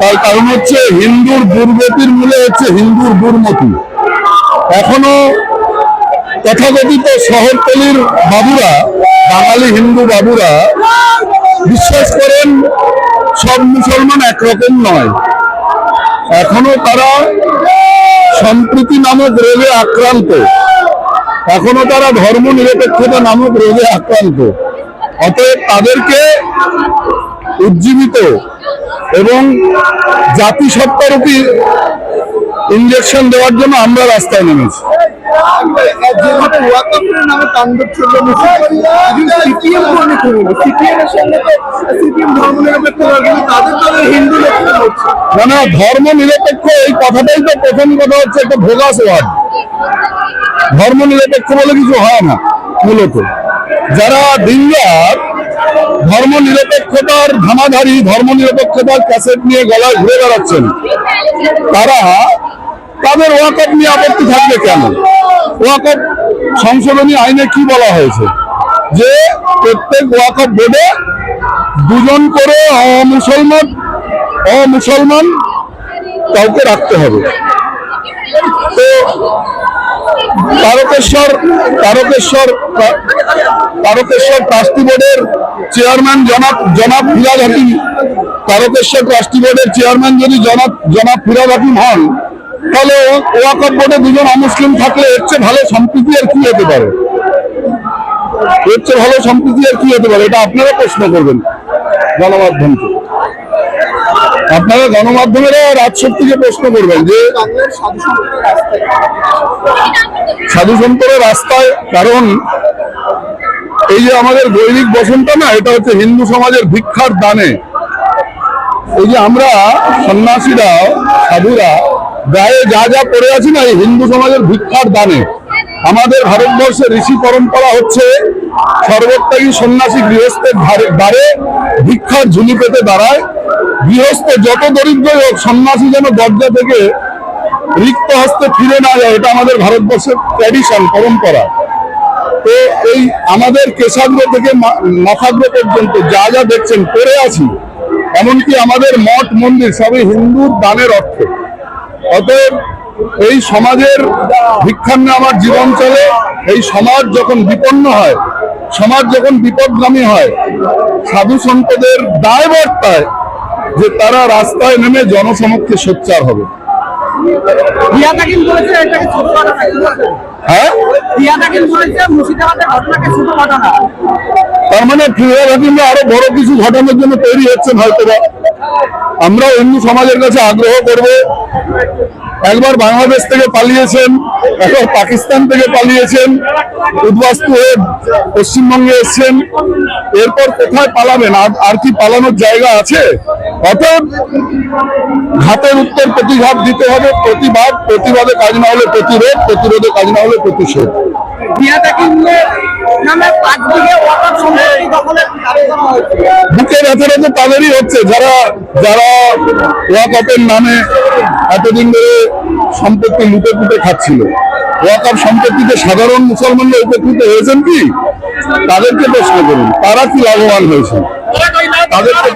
তার কারণ হচ্ছে হিন্দুর দুর্গতির মূলে হচ্ছে হিন্দুর দুর্মতি এখনও তথাকথিত শহরতলির বাবুরা, বাঙালি হিন্দু বাবুরা বিশ্বাস করেন, সব মুসলমান একরকম নয়। এখনও তারা সম্প্রীতি নামক রোগে আক্রান্ত। এখনও তারা ধর্ম নিরপেক্ষতা নামক রোগে আক্রান্ত। অতএব তাদেরকে উজ্জীবিত এবং জাতিসত্তারূপী ইঞ্জেকশন দেওয়ার জন্য আমরা রাস্তায় নেমেছি। মানে ধর্ম নিরপেক্ষ, এই কথাটাই তো প্রথম কথা হচ্ছে, একটা ভোগাস ওয়ার্ড। ধর্ম নিরপেক্ষ বলে কিছু হয় না, মূলত। যারা দিনরাত ধর্ম নিরপেক্ষতার ধামাধারী ধর্ম নিরপেক্ষতার ক্যাসেট নিয়ে গলায় ঘুরে বেড়াচ্ছেন। তারা তাদের ওয়াকআপ নিয়ে আপত্তি থাকবে কেন? ওয়াকআপ সংশোধনী আইনে কি বলা হয়েছে? যে প্রত্যেক ওয়াকআপ বোর্ডে দুজন করে অমুসলমান অমুসলমান কাউকে রাখতে হবে। তো তারকেশ্বর তারকেশ্বর তারকেশ্বর ট্রাস্টি বোর্ডের চেয়ারম্যান জনাব জনাব হাকিম। তারকেশ্বর ট্রাস্টি বোর্ডের চেয়ারম্যান যদি জনাব জনাব হাকিম হন, তাহলে ওয়াকফ বোর্ডে দুজন অমুসলিম থাকলে এর চেয়ে ভালো সম্প্রীতি আর কি হতে পারে? এর চেয়ে ভালো সম্প্রীতি আর কি হতে পারে? এটা আপনারা প্রশ্ন করবেন গণমাধ্যমকে আপনারা গণমাধ্যমেরা রাজশক্তিকে প্রশ্ন করবেন যে সাধু সম্প্রদায়ের রাস্তায়, কারণ এই যে আমাদের দৈনিক বসন্ত না, এটা হচ্ছে হিন্দু সমাজের ভিক্ষার দানে। এই যে আমরা সন্ন্যাসীরা, সাধুরা, গায়ে যা যা পড়ে আছি না, এই হিন্দু সমাজের ভিক্ষার দানে। আমাদের ভারতবর্ষে ঋষি পরম্পরা হচ্ছে, সর্বত্যাগী সন্ন্যাসী গৃহস্থের দ্বারে ভিক্ষার ঝুলি পেতে দাঁড়ায়। গৃহস্থ যত দরিদ্র সন্ন্যাসী যেন দরজা থেকে রিক্ত হস্তে ফিরে না যায়, এটা আমাদের ভারতবর্ষের ট্র্যাডিশন পরম্পরা। তো এই আমাদের কেশাগ্র থেকে মাথাগ্র পর্যন্ত যা যা দেখছেন পড়ে আছি। এমনকি আমাদের মঠ, মন্দির, সবই হিন্দুর দানের অর্থ। অতএব এই সমাজের ভিক্ষান্নে আমার জীবন চলে। এই সমাজ যখন বিপন্ন হয়, সমাজ যখন বিপদগামী হয় সাধু সন্তদের দায়বর্তায় যে তারা রাস্তায় নেমে জনসমক্ষে সোচ্চার হবে। হ্যাঁ? তার মানে ফিরোজ হাকিমরা আরও বড় কিছু ঘটানোর জন্য তৈরি হচ্ছেন হয়তো আমরা হিন্দু সমাজের কাছে আগ্রহ করব। একবার বাংলাদেশ থেকে পালিয়েছেন একবার পাকিস্তান থেকে পালিয়েছেন উদ্বাস্তু হয়ে পশ্চিমবঙ্গে এসছেন। এরপর কোথায় পালাবেন? আর কি পালানোর জায়গা আছে? অতএব ঘাতের উত্তর প্রতিঘাত দিতে হবে প্রতিবাদ প্রতিবাদে কাজ না হলে প্রতিরোধ প্রতিরোধে কাজ না হলে প্রতিশোধ। বুকে ব্যথাটা তো তাদেরই হচ্ছে যারা যারা ওয়াকআপের নামে এতদিন ধরে সম্পত্তি লুটে পুটে খাচ্ছিল। ওয়াকআপ সম্পত্তিতে সাধারণ মুসলমানরা উপকৃত হয়েছেন কি? তাদেরকে প্রশ্ন করুন তারা কি লাভবান হয়েছেন? তাদেরকে